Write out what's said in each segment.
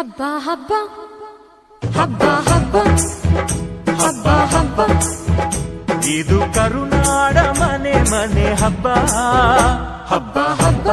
ಹಬ್ಬ ಹಬ್ಬ. ಹಬ್ಬ ಹಬ್ಬ. ಹಬ್ಬ ಹಬ್ಬ. ಇದು ಕರುನಾಡ ಮನೆ ಮನೆ ಹಬ್ಬ. ಹಬ್ಬ ಹಬ್ಬ.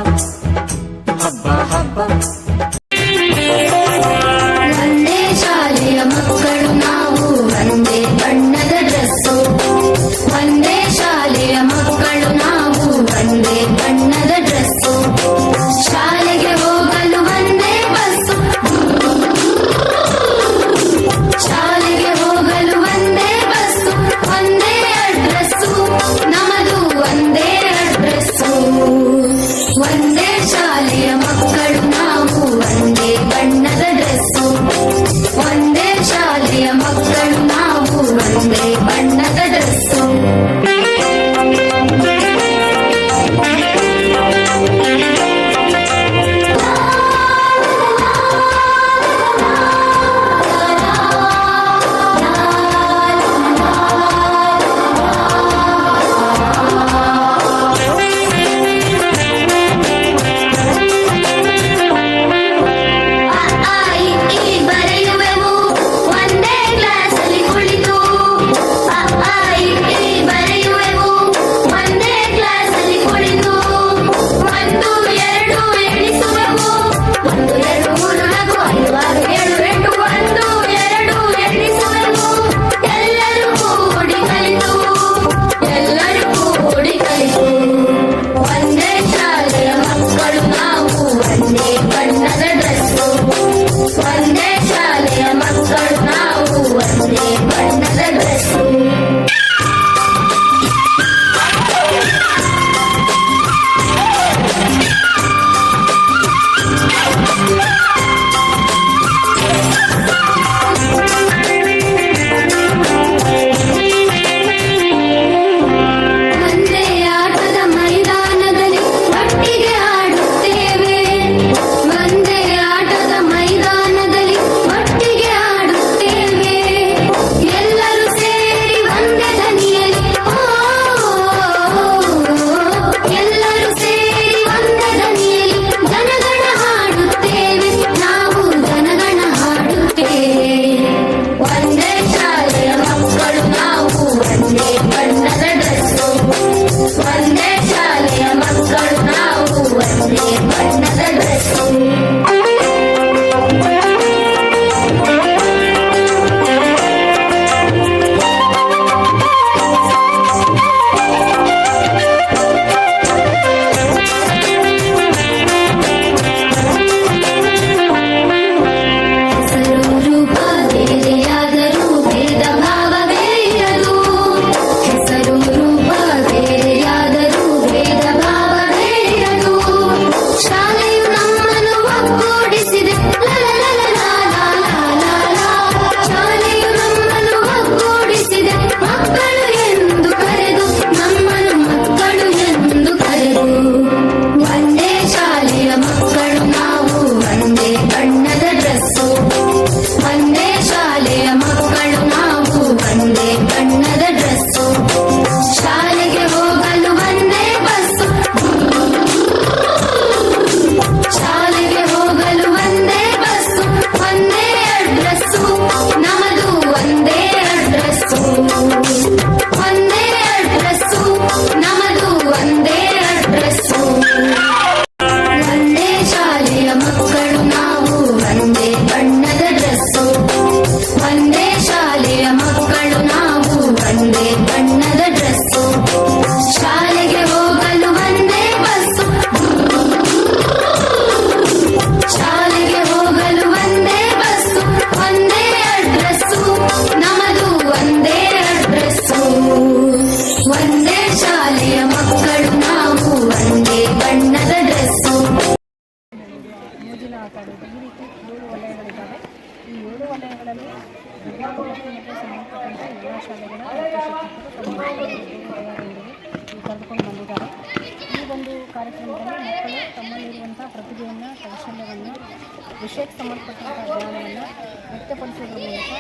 ವಿಷಯಕ್ಕೆ ಸಂಬಂಧಪಟ್ಟಂಥ ಜ್ಞಾನವನ್ನು ವ್ಯಕ್ತಪಡಿಸೋದ್ರ ಮೂಲಕ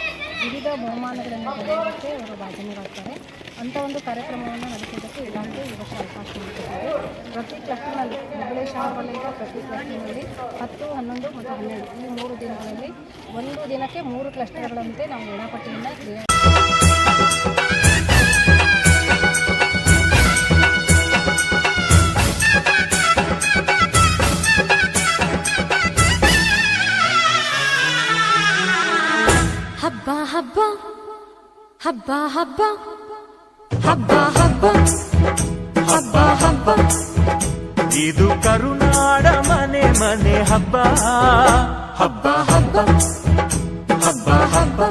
ವಿವಿಧ ಬಹುಮಾನಗಳನ್ನು ಪಡೆಯೋದಕ್ಕೆ ಅವರು ಭಾಜನರಾಗ್ತಾರೆ. ಅಂಥ ಒಂದು ಕಾರ್ಯಕ್ರಮವನ್ನು ನಡೆಸೋದಕ್ಕೆ ಇಲಾಖೆ ಈ ವರ್ಷ ಅವಕಾಶ ಮಾಡಿಕೊಟ್ಟಿದೆ. ಪ್ರತಿ ಕ್ಲಸ್ಟರ್ನಲ್ಲಿ ಹುಬ್ಬಳ್ಳಿ ವಲಯದ ಪ್ರತಿ ಕ್ಲಸ್ಟರ್ನಲ್ಲಿ ಹತ್ತು, ಹನ್ನೊಂದು ಮತ್ತು ಹನ್ನೆರಡು ಈ ಮೂರು ದಿನಗಳಲ್ಲಿ ಒಂದು ದಿನಕ್ಕೆ ಮೂರು ಕ್ಲಸ್ಟರ್ಗಳಂತೆ ನಾವು ವೇಳಾಪಟ್ಟಿಯನ್ನು ಹಬ್ಬ ಹಬ್ಬ. ಹಬ್ಬ ಹಬ್ಬ. ಹಬ್ಬ ಹಬ್ಬ. ಇದು ಕರುನಾಡ ಮನೆ ಮನೆ ಹಬ್ಬ. ಹಬ್ಬ ಹಬ್ಬ. ಹಬ್ಬ ಹಬ್ಬ.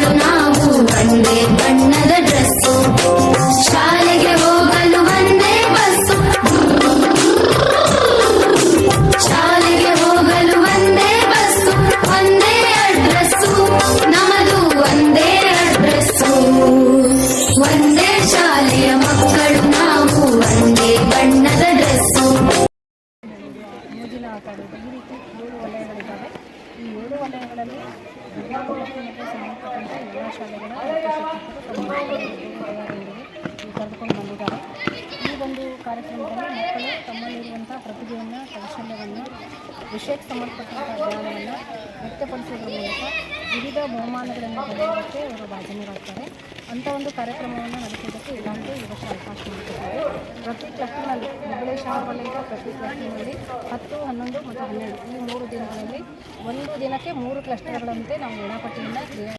luna. ವಿಷಯಕ್ಕೆ ಸಂಬಂಧಪಟ್ಟಂಥ ಜ್ಞಾನವನ್ನು ವ್ಯಕ್ತಪಡಿಸೋದ್ರ ಮೂಲಕ ವಿವಿಧ ಬಹುಮಾನಗಳನ್ನು ಪಡೆಯೋದಕ್ಕೆ ಅವರು ಭಾಜನರಾಗ್ತಾರೆ. ಅಂಥ ಒಂದು ಕಾರ್ಯಕ್ರಮವನ್ನು ನಡೆಸೋದಕ್ಕೆ ಇಲಾಖೆ ಈ ವರ್ಷ ಅವಕಾಶ ಮಾಡಿಕೊಟ್ಟಿದೆ. ಪ್ರತಿ ಕ್ಲಸ್ಟರ್ನಲ್ಲಿ ಹುಬ್ಬಳ್ಳಿ ಶಹರ ವಲಯದ ಪ್ರತಿ ಕ್ಲಸ್ಟರ್ನಲ್ಲಿ ಹತ್ತು, ಹನ್ನೊಂದು ಮತ್ತು ಹನ್ನೆರಡು ಈ ಮೂರು ದಿನಗಳಲ್ಲಿ ಒಂದು ದಿನಕ್ಕೆ ಮೂರು ಕ್ಲಸ್ಟರ್ಗಳಂತೆ ನಾವು ವೇಳಾಪಟ್ಟಿಯನ್ನು ಕ್ರಿಯೆ